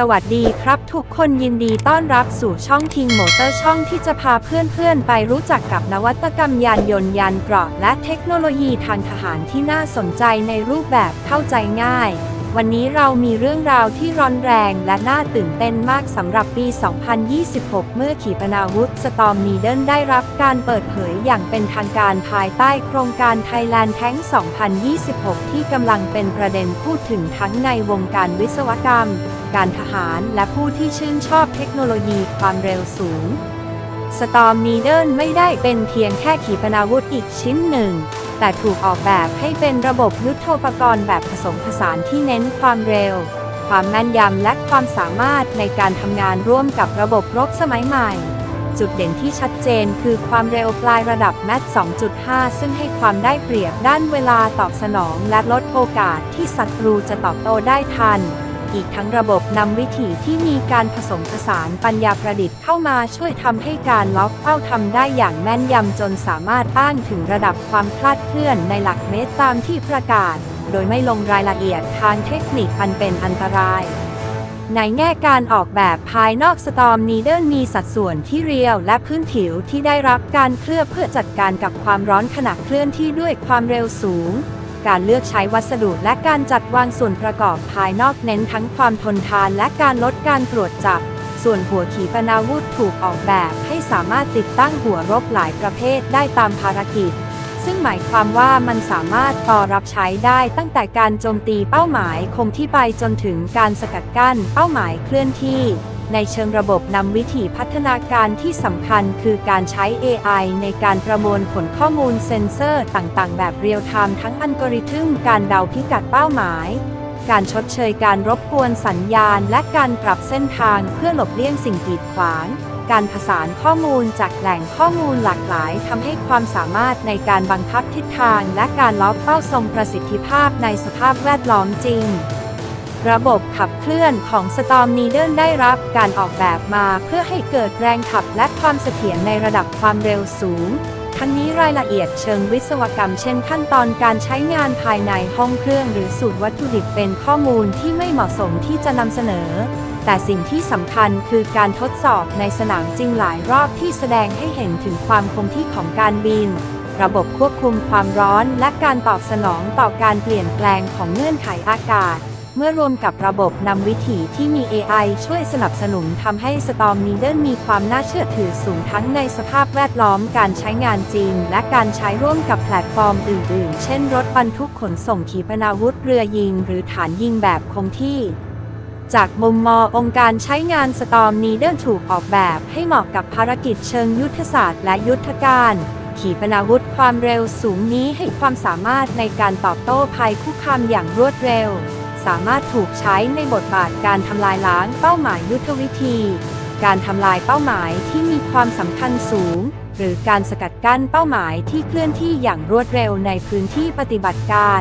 สวัสดีครับทุกคนยินดีต้อนรับสู่ช่องทิงโมเตอร์ช่องที่จะพาเพื่อนๆ ไปรู้จักกับนวัตกรรมยานยนต์ยานเกราะและเทคโนโลยีทางทหารที่น่าสนใจในรูปแบบเข้าใจง่าย วันนี้เรามีเรื่องราวที่ร้อนแรงและน่าตื่นเต้นมากสำหรับปี 2026 เมื่อขีปนาวุธสตอมนีเดิลได้รับการเปิดเผยอย่างเป็นทางการภายใต้โครงการ Thailand Tank 2026 ที่กำลังเป็นประเด็นพูดถึงทั้งในวงการวิศวกรรม การทหารและผู้ที่ชื่นชอบเทคโนโลยีความเร็วสูงสตอมนีเดิลไม่ได้เป็นเพียงแค่ขีปนาวุธอีกชิ้นหนึ่ง แต่ถูกออกแบบให้เป็นระบบยุทธปกรณ์แบบผสมผสานที่เน้นความเร็ว ความแม่นยำและความสามารถในการทำงานร่วมกับระบบรบสมัยใหม่ จุดเด่นที่ชัดเจนคือความเร็วปลายระดับแมท2.5 ซึ่งให้ความได้เปรียบด้านเวลาตอบสนองและลดโอกาสที่ศัตรูจะตอบโต้ได้ทัน อีกทั้งระบบนำวิถีที่มีการผสมผสานปัญญาประดิษฐ์เข้ามาช่วยทำให้การล็อกเป้าทำได้อย่างแม่นยำจนสามารถอ้างถึงระดับความคลาดเคลื่อนในหลักเมตรตามที่ประกาศ โดยไม่ลงรายละเอียดทางเทคนิคอันเป็นอันตรายในแง่การออกแบบภายนอกสตอมนีเดิลมีสัดส่วนที่เรียวและพื้นผิวที่ได้รับการเคลือบเพื่อจัดการกับความร้อนขณะเคลื่อนที่ด้วยความเร็วสูง การเลือกใช้วัสดุและการจัดวางส่วนประกอบภายนอกเน้นทั้งความทนทานและการลดการตรวจจับ ส่วนหัวขีปนาวุธถูกออกแบบให้สามารถติดตั้งหัวรบหลายประเภทได้ตามภารกิจ ซึ่งหมายความว่ามันสามารถต่อรับใช้ได้ตั้งแต่การโจมตีเป้าหมายคงที่ไปจนถึงการสกัดกั้นเป้าหมายเคลื่อนที่ ในเชิงระบบนำวิธีพัฒนาการที่สำคัญคือการใช้ AI ในการประมวลผลข้อมูลเซ็นเซอร์ต่างๆ แบบเรียลไทม์ทั้งอัลกอริทึมการเดาพิกัดเป้าหมาย การชดเชยการรบกวนสัญญาณ และการปรับเส้นทางเพื่อหลบเลี่ยงสิ่งกีดขวาง การผสานข้อมูลจากแหล่งข้อมูลหลากหลายทำให้ความสามารถในการบังคับทิศทาง และการล็อกเป้าทรงประสิทธิภาพในสภาพแวดล้อมจริง ระบบขับเคลื่อนของ Storm Needle ได้รับการออกแบบมาเพื่อให้เกิดแรงขับและความเสถียรในระดับความเร็วสูง ทั้งนี้รายละเอียดเชิงวิศวกรรมเช่นขั้นตอนการใช้งานภายในห้องเครื่องหรือสูตรวัตถุดิบเป็นข้อมูลที่ไม่เหมาะสมที่จะนำเสนอ แต่สิ่งที่สำคัญคือการทดสอบในสนามจริงหลายรอบที่แสดงให้เห็นถึงความคงที่ของการบินระบบควบคุมความร้อนและการตอบสนองต่อการเปลี่ยนแปลงของเงื่อนไขอากาศ เมื่อรวมกับระบบนำวิถีที่มี AI ช่วยสนับสนุนทำให้ Storm Needle มีความน่าเชื่อถือสูงทั้งในสภาพแวดล้อมการใช้งานจริง และการใช้ร่วมกับแพลตฟอร์มอื่น ๆ เช่นรถบรรทุกขนส่งขีปนาวุธเรือยิง หรือฐานยิงแบบคงที่จากมุมมององค์การใช้งาน Storm Needle ถูกออกแบบให้เหมาะกับภารกิจเชิงยุทธศาสตร์และยุทธการ ขีปนาวุธความเร็วสูงนี้ให้ความสามารถในการตอบโต้ภัยคุกคามอย่างรวดเร็ว สามารถถูกใช้ในบทบาทการทำลายล้างเป้าหมายยุทธวิธี การทำลายเป้าหมายที่มีความสำคัญสูง หรือการสกัดกั้นเป้าหมายที่เคลื่อนที่อย่างรวดเร็วในพื้นที่ปฏิบัติการ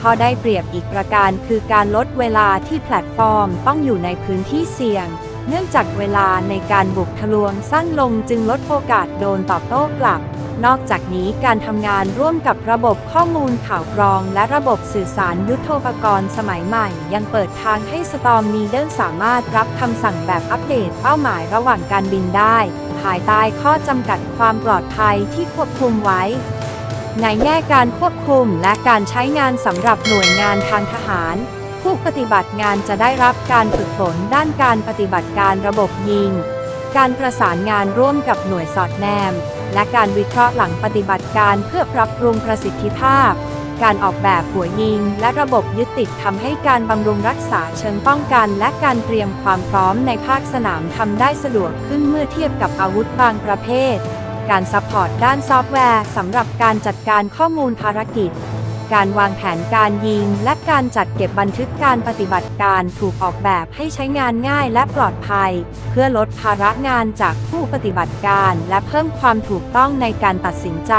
ข้อได้เปรียบอีกประการคือการลดเวลาที่แพลตฟอร์มต้องอยู่ในพื้นที่เสี่ยง เนื่องจากเวลาในการบุกทะลวงสั้นลงจึงลดโอกาสโดนตอบโต้กลับ นอกจากนี้การทำงานร่วมกับระบบข้อมูลข่าวกรอง และระบบสื่อสารยุทโธปกรณ์สมัยใหม่ ยังเปิดทางให้ Storm Needle สามารถรับคำสั่งแบบอัปเดตเป้าหมายระหว่างการบินได้ ภายใต้ข้อจำกัดความปลอดภัยที่ควบคุมไว้ในแง่การควบคุมและการใช้งานสำหรับหน่วยงานทางทหาร ผู้ปฏิบัติงานจะได้รับการฝึกฝนด้านการปฏิบัติการระบบยิง การประสานงานร่วมกับหน่วยสอดแนม และการวิเคราะห์หลังปฏิบัติการเพื่อปรับปรุงประสิทธิภาพ การออกแบบหัวยิง และระบบยึดติดทำให้การบำรุงรักษาเชิงป้องกัน และการเตรียมความพร้อมในภาคสนามทำได้สะดวกขึ้นเมื่อเทียบกับอาวุธบางประเภท การซัพพอร์ตด้านซอฟต์แวร์สำหรับการจัดการข้อมูลภารกิจ การวางแผนการยิง และการจัดเก็บบันทึกการปฏิบัติการถูกออกแบบให้ใช้งานง่ายและปลอดภัย เพื่อลดภาระงานจากผู้ปฏิบัติการ และเพิ่มความถูกต้องในการตัดสินใจ